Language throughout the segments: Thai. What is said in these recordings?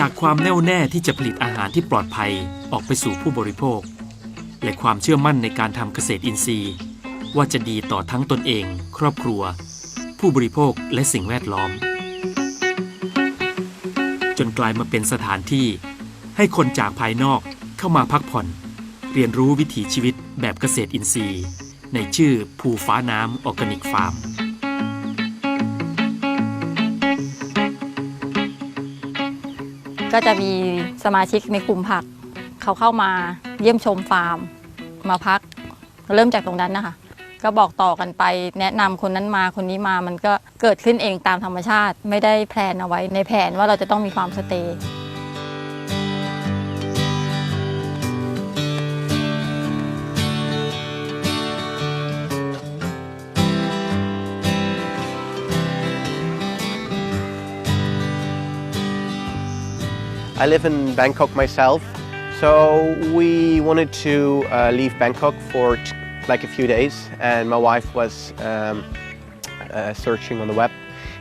จากความแน่วแน่ที่จะผลิตอาหารที่ปลอดภัยออกไปสู่ผู้บริโภค และความเชื่อมั่นในการทำเกษตรอินทรีย์ ว่าจะดีต่อทั้งตนเอง ครอบครัว ผู้บริโภคและสิ่งแวดล้อม จนกลายมาเป็นสถานที่ ให้คนจากภายนอกเข้ามาพักผ่อน เรียนรู้วิถีชีวิตแบบเกษตรอินทรีย์ ในชื่อภูฟ้าน้ำออร์แกนิกฟาร์ม ก็จะมีสมาชิกในกลุ่มผัก เขาเข้ามาเยี่ยมชมฟาร์ม มาพัก เริ่มจากตรงนั้นนะคะ ก็บอกต่อกันไป แนะนำคนนั้นมาคนนี้มามันก็เกิดขึ้นเองตามธรรมชาติ ไม่ได้แพลนเอาไว้ในแผนว่าเราจะต้องมีความสเตย์ I live in Bangkok myself, so we wanted to uh, leave Bangkok for t- like a few days, and my wife was um, uh, searching on the web,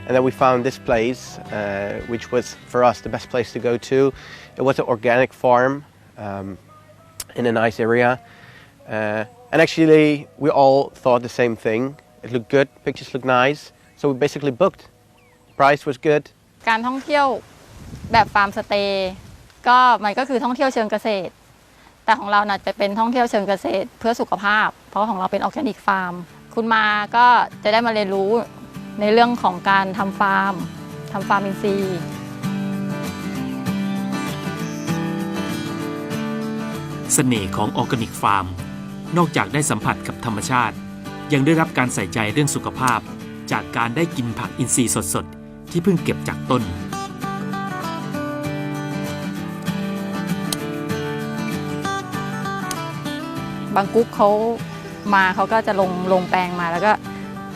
and then we found this place, uh, which was for us the best place to go to. It was an organic farm um, in a nice area, uh, and actually we all thought the same thing. It looked good, pictures looked nice, so we basically booked. Price was good. การท่องเที่ยว แบบฟาร์มสเตย์ก็มันก็คือท่องเที่ยวเชิงเกษตร แต่ของเราน่ะจะเป็นท่องเที่ยวเชิงเกษตร เพื่อสุขภาพ เพราะของเราเป็นออร์แกนิกฟาร์ม คุณมาก็จะได้มาเรียนรู้ในเรื่องของการทำฟาร์มทำฟาร์มอินทรีย์เสน่ห์ของออร์แกนิกฟาร์ม นอกจากได้สัมผัสกับธรรมชาติ ยังได้รับการใส่ใจเรื่องสุขภาพ จากการได้กินผักอินทรีย์สดๆ ที่เพิ่งเก็บจากต้นางกุ๊กเขามาเขาก็จะลงลงแปลงมาแล้วก็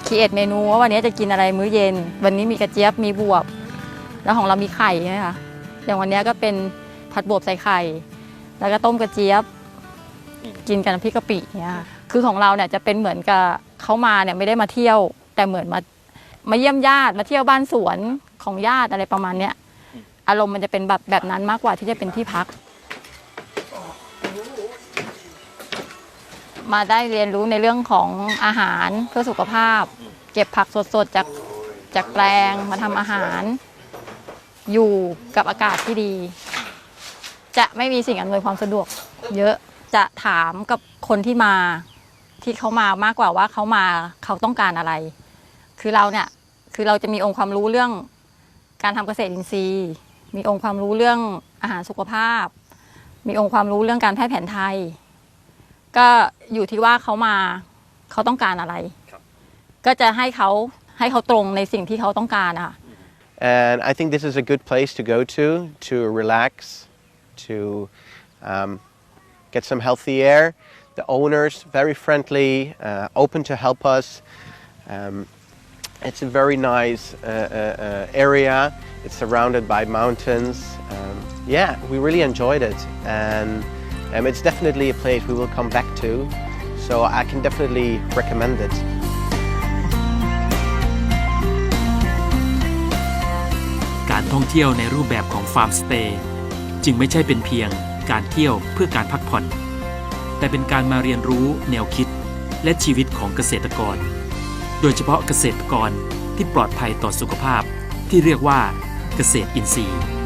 คิดเอทเมนูว่าวันนี้จะกินอะไรมื้อเย็น วันนี้มีกระเจี๊ยบมีบวบ แล้วของเรามีไข่ใช่ไหมคะอย่างวันนี้ก็เป็นผัดบวบใส่ไข่ แล้วก็ต้มกระเจี๊ยบ กินกับนำพริกกะปิเนี่ยคือของเราเนี่ยจะเป็นเหมือนกับเขามาเนี่ยไม่ได้มาเที่ยว แต่เหมือนมามาเยี่ยมญาติมาเที่ยวบ้านสวนของญาติอะไรประมาณเนี้ยอารมณ์มันจะเป็นแบบแบบนั้นมากกว่าที่จะเป็นที่พัก มาได้เรียนรู้ในเรื่องของอาหารเพื่อสุขภาพ เก็บผักสดๆจากจากแปลงมาทำอาหาร อยู่กับอากาศที่ดี จะไม่มีสิ่งอำนวยความสะดวก เยอะจะถามกับคนที่มาที่เขามามากกว่าว่าเขามาเขาต้องการอะไร คือเราเนี่ยคือเราจะมีองค์ความรู้เรื่องการทำเกษตรอินทรีย์ มีองค์ความรู้เรื่องอาหารสุขภาพ มีองค์ความรู้เรื่องการแพทย์แผนไทย ก็อยู่ที่ว่าเขามาเขาต้องการอะไร ก็จะให้เขาให้เขาตรงในสิ่งที่เขาต้องการอะค่ะ And I think this is a good place to go to to relax, to um, get some healthy air. The owners very friendly, uh, open to help us. Um, it's a very nice uh, uh, uh, area. It's surrounded by mountains. Um, yeah, we really enjoyed it, and Um, it's definitely a place we will come back to. So I can definitely recommend it. การท่องเที่ยวในรูปแบบของฟาร์มสเตย์จึงไม่ใช่เป็นเพียงการเที่ยวเพื่อการพักผ่อน แต่เป็นการมาเรียนรู้แนวคิดและชีวิตของเกษตรกร โดยเฉพาะเกษตรกรที่ปลอดภัยต่อสุขภาพที่เรียกว่าเกษตรอินทรีย์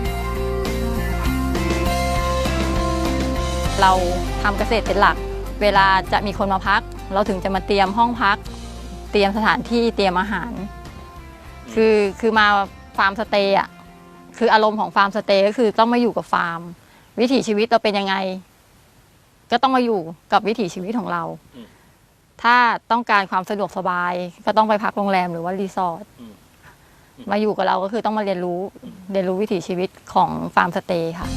เราทำเกษตรเป็นหลัก เวลาจะมีคนมาพัก เราถึงจะมาเตรียมห้องพัก เตรียมสถานที่เตรียมอาหาร คือคือมาฟาร์มสเตย์อะคืออารมณ์ของฟาร์มสเตย์ก็คือต้องมาอยู่กับฟาร์ม วิถีชีวิตเราเป็นยังไง ก็ต้องมาอยู่กับวิถีชีวิตของเรา ถ้าต้องการความสะดวกสบาย ก็ต้องไปพักโรงแรมหรือว่ารีสอร์ทมาอยู่กับเราก็คือต้องมาเรียนรู้เรียนรู้วิถีชีวิตของฟาร์มสเตย์ค่ะ